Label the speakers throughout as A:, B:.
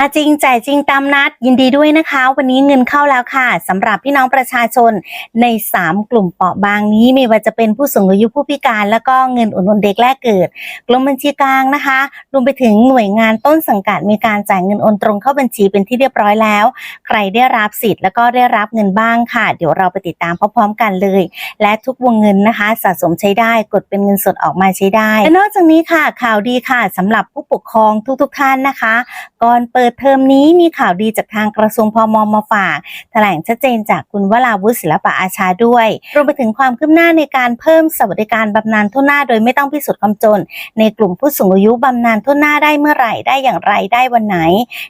A: มาจริงจ่ายจริงตามนัดยินดีด้วยนะคะ วันนี้เงินเข้าแล้วค่ะสำหรับพี่น้องประชาชนใน 3 กลุ่มเปราะบางนี้ไม่ว่าจะเป็นผู้สูงอายุผู้พิการ แล้วก็เงินอุดหนุนเด็กแรกเกิดกรมบัญชีกลางนะคะรวมไปถึงหน่วยงานต้นสังกัดมีการจ่ายเงินโอนตรงเข้าบัญชีเป็นที่เรียบร้อยแล้ว ใครได้รับสิทธิ์แล้วก็ได้รับเงินบ้างค่ะ เดี๋ยวเราไปติดตามพร้อมๆกันเลย และทุกวงเงินนะคะ สะสมใช้ได้กดเป็นเงินสดออกมาใช้ได้และนอกจากนี้ค่ะข่าวดีค่ะสำหรับผู้ปกครองทุก ๆ ท่านนะคะ ก่อนเปิดเทอมนี้มีข่าวดีจากทางกระทรวงพมมาฝากแถลงชัดเจนจากคุณวราวุฒิศิลปะอาชาด้วยรวมไปถึงความคืบหน้าในการเพิ่มสวัสดิการบำนาญทั่วหน้า โดยไม่ต้องพิสูจน์ความจน ในกลุ่มผู้สูงอายุบำนาญทั่วหน้าได้เมื่อไหร่ได้อย่างไรได้วันไหน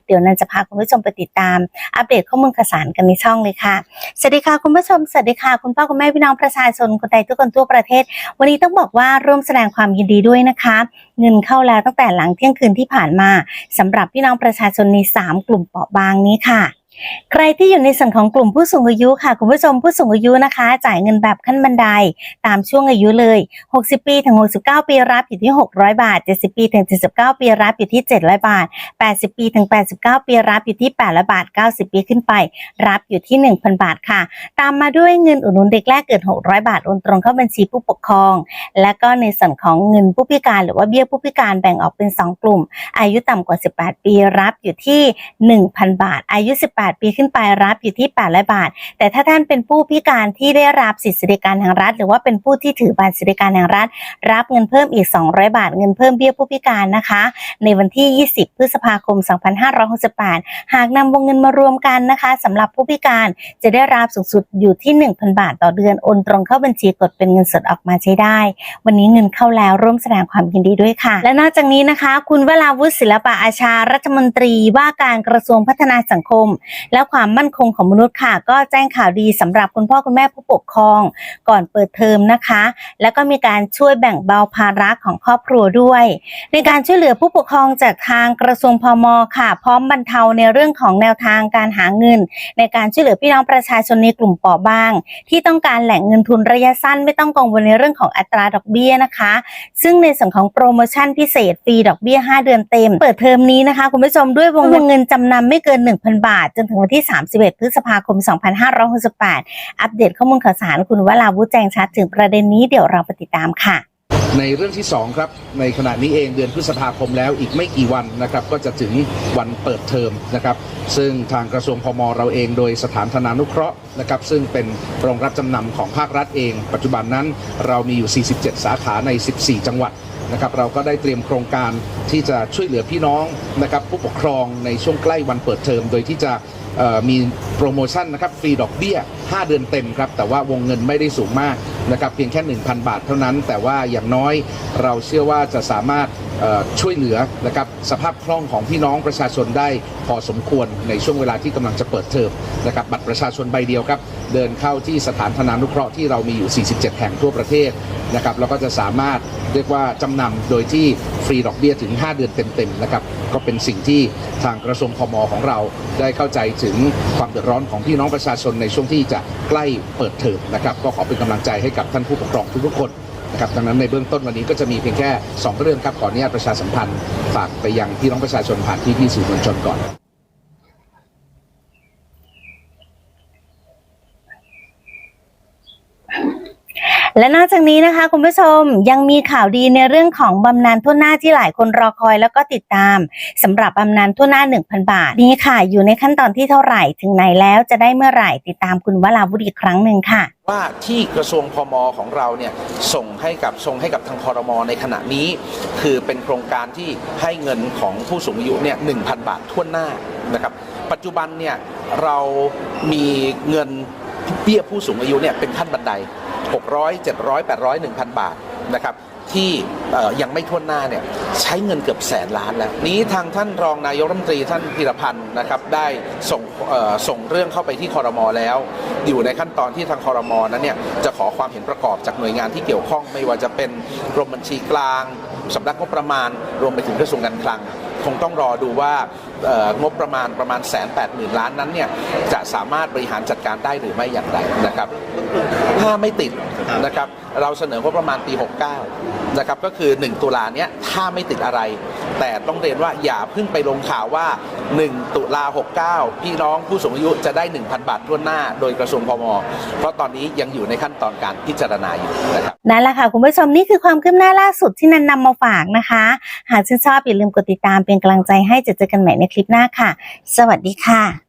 A: เดี๋ยวนันจะพาคุณผู้ชมไปติดตาม อัปเดตข้อมูลข่าวสารกันในช่องเลยค่ะสวัสดีค่ะคุณผู้ชมสวัสดีค่ะคุณพ่อคุณแม่พี่น้องประชาชนคนไทยทุกคนทั่วประเทศ วันนี้ต้องบอกว่าร่วมแสดงความยินดีด้วยนะคะ เงินเข้าแล้วตั้งแต่หลังเที่ยงคืนที่ผ่านมาสำหรับพี่น้องประชาชนใน 3 กลุ่มเปราะบางนี้ค่ะ ใครที่อยู่ในส่วนของกลุ่มผู้สูงอายุค่ะ คุณผู้ชมผู้สูงอายุนะคะ จ่ายเงินแบบขั้นบันได ตามช่วงอายุเลย 60 ปีถึง 69 ปีรับอยู่ที่ 600 บาท 70 ปีถึง 79 ปีรับอยู่ที่ 700 บาท 80 ปีถึง 89 ปีรับอยู่ที่ 800 บาท 90 ปีขึ้นไป รับอยู่ที่ 1,000 บาทค่ะ ตามมาด้วยเงินอุดหนุนเด็กแรกเกิด 600 บาทโอนตรงเข้าบัญชีผู้ปกครอง และก็ในส่วนของเงินผู้พิการหรือว่าเบี้ยผู้พิการแบ่งออกเป็น 2 กลุ่ม อายุต่ำกว่า 18 ปีรับอยู่ที่ 1,000 บาท อายุ 18ปีขึ้นไปรับอยู่ที่800 บาท แต่ถ้าท่านเป็นผู้พิการที่ได้รับสิทธิสวัสดิการแห่งรัฐ หรือว่าเป็นผู้ที่ถือบัตรสวัสดิการแห่งรัฐ รับเงินเพิ่มอีก 200 บาท เงินเพิ่มเบี้ยผู้พิการนะคะ ในวันที่ 20 พฤษภาคม 2568 หากนำวงเงินมารวมกันนะคะสำหรับผู้พิการจะได้รับสูงสุดอยู่ที่ 1,000 บาทต่อเดือนโอนตรงเข้าบัญชีกดเป็นเงินสดออกมาใช้ได้ วันนี้เงินเข้าแล้วร่วมแสดงความยินดีด้วยค่ะ และนอกจากนี้นะคะ คุณเวราวุฒิศิลปะอาชารัฐมนตรีว่าการกระทรวงพัฒนาสังคมและความมั่นคงของมนุษย์ค่ะ ก็แจ้งข่าวดีสำหรับคุณพ่อคุณแม่ผู้ปกครอง ก่อนเปิดเทอมนะคะ แล้วก็มีการช่วยแบ่งเบาภาระของครอบครัวด้วย ในการช่วยเหลือผู้ปกครองจากทางกระทรวงพมค่ะ พร้อมบรรเทาในเรื่องของแนวทางการหาเงิน ในการช่วยเหลือพี่น้องประชาชนในกลุ่มเปราะบาง ที่ต้องการแหล่งเงินทุนระยะสั้น ไม่ต้องกังวลในเรื่องของอัตราดอกเบี้ยนะคะ ซึ่งในส่วนของโปรโมชั่นพิเศษฟรีดอกเบี้ย 5 เดือนเต็ม เปิดเทอมนี้นะคะคุณผู้ชมด้วยวงเงินจำนำไม่เกิน 1,000 บาทจนถึงวันที่ 31 พฤษภาคม 2568 อัปเดตข้อมูลข่าวสารคุณวราวุฒิแจ้งชัดถึงประเด็นนี้เดี๋ยวเราไปติดตามค่ะ
B: ในเรื่องที่ 2 ครับ ในขณะนี้เองเดือนพฤษภาคมแล้วอีกไม่กี่วันนะครับ ก็จะถึงวันเปิดเทอมนะครับ ซึ่งทางกระทรวงพมเราเองโดยสถานธนานุเคราะห์นะครับ ซึ่งเป็นโรงรับจำนำของภาครัฐเอง ปัจจุบันนั้นเรามีอยู่ 47 สาขาใน 14 จังหวัดนะครับเราก็ได้เตรียมโครงการที่จะช่วยเหลือพี่น้องนะครับผู้ปกครองในช่วงใกล้วันเปิดเทอม โดยที่จะ มีโปรโมชั่นนะครับฟรีดอกเบี้ย 5 เดือนเต็มครับ แต่ว่าวงเงินไม่ได้สูงมากนะครับเพียงแค่ 1,000 บาทเท่านั้น แต่ว่าอย่างน้อยเราเชื่อว่าจะสามารถ ช่วยเหลือนะครับสภาพคล่องของพี่น้องประชาชนได้พอสมควรในช่วงเวลาที่กำลังจะเปิดเทอมนะครับบัตรประชาชนใบเดียวครับ เดินเข้าที่สถานธนานุเคราะห์ที่เรามีอยู่ 47 แห่งทั่วประเทศนะครับแล้วก็จะสามารถเรียกว่าจำนำโดยที่ฟรีดอกเบี้ยถึง 5 เดือนเต็มๆนะครับก็เป็นสิ่งที่ทางกระทรวงพมของเราได้เข้าใจถึงความเดือดร้อนของพี่น้องประชาชนในช่วงที่จะใกล้เปิดเทอมนะครับก็ขอเป็นกำลังใจให้กับท่านผู้ปกครองทุกๆคน นะครับดังนั้นในเบื้องต้นวันนี้ก็จะมีเพียงแค่ 2 เรื่องครับขออนุญาตประชาสัมพันธ์ฝากไปยังพี่น้องประชาชนผ่านที่พี่สื่อมวลชนก่อน
A: และนอกจากนี้นะคะ คุณผู้ชมยังมีข่าวดีในเรื่องของบำนาญทั่วหน้าที่หลายคนรอคอยแล้วก็ติดตามสำหรับบำนาญทั่วหน้า 1,000 บาท นี้ค่ะ อยู่ในขั้นตอนที่เท่าไหร่ถึงไหนแล้วจะได้เมื่อไหร่ติดตามคุณวราวุฒิอีกครั้งหนึ่งค่ะ
C: ว่าที่กระทรวงพมของเราเนี่ยส่งให้กับส่งให้กับทางคอรมอในขณะนี้ คือเป็นโครงการที่ให้เงินของผู้สูงอายุเนี่ยหนึ่งบาททั่วหน้านะครับปัจจุบันเนี่ยเรามีเงินเบี้ยผู้สูงอายุเนี่ยเป็นขั้นบันได 600 700 800 1,000 บาทนะครับที่ยังไม่ทั่วหน้าเนี่ยใช้เงินเกือบแสนล้านแล้วนี้ทางท่านรองนายกรัฐมนตรีท่านพิรพันธ์นะครับได้ส่งเอ่อส่งเรื่องเข้าไปที่คอรมอแล้ว อยู่ในขั้นตอนที่ทางคอรมอนั้นเนี่ยจะขอความเห็นประกอบจากหน่วยงานที่เกี่ยวข้อง ไม่ว่าจะเป็นกรมบัญชีกลางสำนักงบประมาณรวมไปถึงกระทรวงการคลัง คงต้องรอดูว่างบประมาณประมาณแสนแปดหมื่นล้านนั้นเนี่ยจะสามารถบริหารจัดการได้หรือไม่อย่างไรนะครับถ้าไม่ติดนะครับเราเสนองบประมาณปี 69นะครับก็คือ 1 ตุลาเนี้ยถ้าไม่ติดอะไร
B: แต่ต้องเรียนว่าอย่าเพิ่งไปลงข่าวว่า 1 ตุลา69 พี่น้องผู้สูงอายุจะได้ 1,000 บาททั่วหน้า โดยกระทรวงพม เพราะตอนนี้ยังอยู่ในขั้นตอนการพิจารณาอยู่นะครับ
A: นั่นแหละค่ะคุณผู้ชมนี่คือความคืบหน้าล่าสุดที่นันนำมาฝากนะคะ หากชื่นชอบอย่าลืมกดติดตามเป็นกำลังใจให้จะเจอกันใหม่ในคลิปหน้าค่ะ สวัสดีค่ะ